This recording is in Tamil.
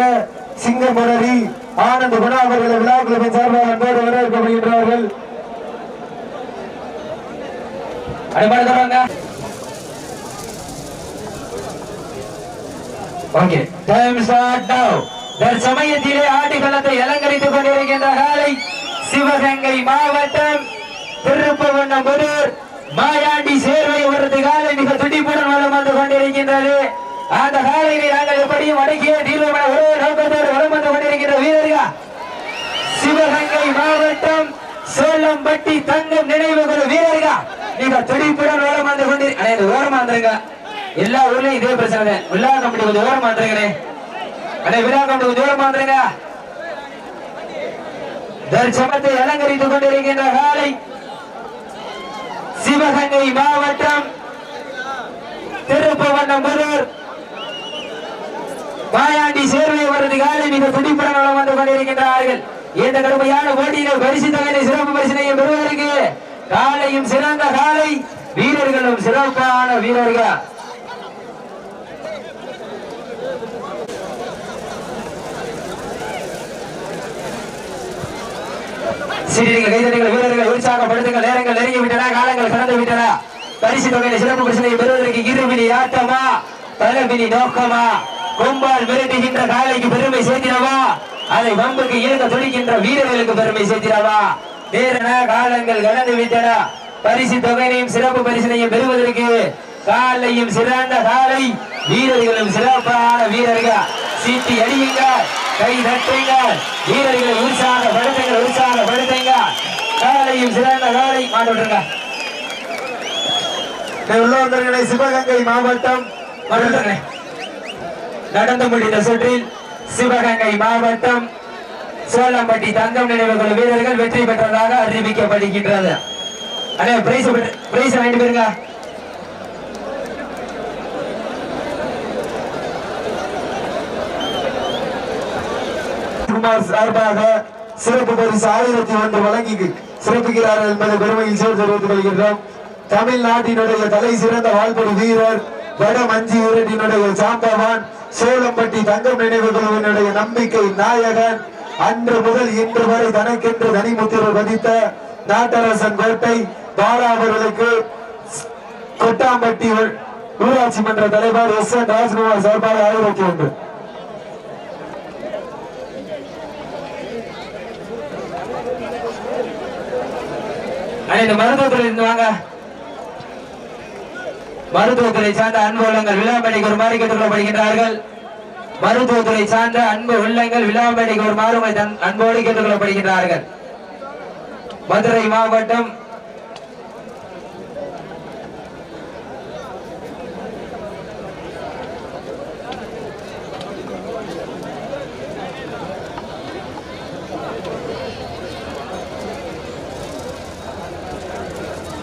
பெற்ற சிங்கமுனரி ஆனந்த குணா அவர்களை விழா குழுவின் சார்பாக அன்போடு வரவேற்கப்படுகின்றார்கள். அடிமாடு ஓகே. டைம் ஸ்டார்ட் நவ தற்சமயத்திலே ஆட்டுக்களத்தை அலங்கரித்துக் கொண்டிருக்கின்ற காலை சிவகங்கை மாவட்டம் திருப்பவண்ணபுரூர் மாயாண்டி சேர்வை அவரது காலை மிக துடிப்புடன் வளம் வந்து கொண்டிருக்கின்றது. அந்த காலையை நாங்கள் எப்படியும் அடக்கிய தீர்வு ஒரே நோக்கத்தோடு வளம் வந்து கொண்டிருக்கின்ற வீரர்கள் சிவகங்கை மாவட்டம் சோளம்பட்டி தங்கம் நினைவு குழு வீரர்கள்? நீங்க துடிப்புடன் ஓரம் வந்து கொண்டு அண்ணே, இந்த ஓரமா வந்துருங்க எல்லா ஊர்லயும் இதே பிரச்சனை தான். விழா கமிட்டி கொஞ்சம் ஓரமா வந்துருங்கண்ணே அண்ணே. விழா கம்பெனி கொஞ்சம் ஓரமா வந்துருங்க தர்சமத்தை அலங்கரித்துக் கொண்டிருக்கின்ற காலை சிவகங்கை மாவட்டம் திருப்பவண்ணம்புதூர் வாயாண்டி சேர்வை அவரது காலை மிக துடிப்புடன் வளம் வந்து கொண்டிருக்கின்றார்கள். இந்த கடுமையான போட்டியில் பரிசு தொகையை சிறப்பு பரிசினையும் பெறுவதற்கு காலையும் சிறந்த காலை வீரர்களும் சிறப்பான வீரர்கள். சிறிய கைதடிகள் வீரர்கள் உற்சாகப்படுத்துங்கள். நேரங்கள் நெருங்கி விட்டன காலங்கள் கடந்து விட்டன பரிசு தொகையில சிறப்பு பிரச்சனையை பெறுவதற்கு இருவிழி ஆட்டமா பலவிழி நோக்கமா? கொம்பால் மிரட்டுகின்ற காலைக்கு பெருமை சேர்த்திடவா? அதை வம்புக்கு இழுக்க துடிக்கின்ற வீரர்களுக்கு பெருமை சேர்த்திடவா? நேரன காலங்கள் கடந்து விட்டன. பரிசு தொகையினையும் சிறப்பு பரிசினையும் பெறுவதற்கு காலையும் சிறந்த காலை வீரர்களும் சிறப்பான வீரர்கள். சீட்டி அடியுங்கள் கை தட்டுங்கள் வீரர்களை உற்சாகப்படுத்துங்கள் உற்சாகப்படுத்துங்கள். காலையும் சிறந்த காலை மாட்டு விட்டுருங்க உள்ளவர்களை சிவகங்கை மாவட்டம் மாட்டு விட்டுருங்க. நடந்து முடிந்த சுற்றில் சிவகங்கை மாவட்டம் சோழம்பட்டி தங்கம் நினைவு வீரர்கள் வெற்றி பெற்றதாக அறிவிக்கப்படுகின்றது. அண்ணே பிரைஸ் பிரைஸ் வாங்கிட்டு போயிருங்க. குமார் சார்பாக சிறப்பு பரிசு ஆயிரத்தி ஒன்று வழங்கி சிறப்புகிறார்கள் என்பதை பெருமையில் சேர்த்து தெரிவித்துக் கொள்கின்றோம். தமிழ்நாட்டினுடைய தலை சிறந்த வாழ்பொரு வீரர் வட மஞ்சி வீரட்டினுடைய சாம்பவான் சோளம்பட்டி தங்கம் நினைவு குழுவினுடைய நம்பிக்கை நாயகன் அன்று முதல் இன்று வரை தனக்கென்று தனிமுத்திரை பதித்த நாட்டரசன் கோட்டை பாலா அவர்களுக்கு கொட்டாம்பட்டி ஊராட்சி மன்ற தலைவர் எஸ் என் ராஜ்குமார் சார்பாக ஆதரவு ஒன்று. அண்ணே, இந்த இருந்து வாங்க. மருத்துவத்துறை சார்ந்த அன்பு உள்ளங்கள் விழாமணிக்கு ஒரு மாறி கேட்டுக்கொள்ளப்படுகின்றார்கள். மருத்துவத்துறை சார்ந்த அன்பு உள்ளங்கள் விழாமணிக்கு ஒரு அன்போடு கேட்டுக்கொள்ளப்படுகின்றார்கள். மதுரை மாவட்டம்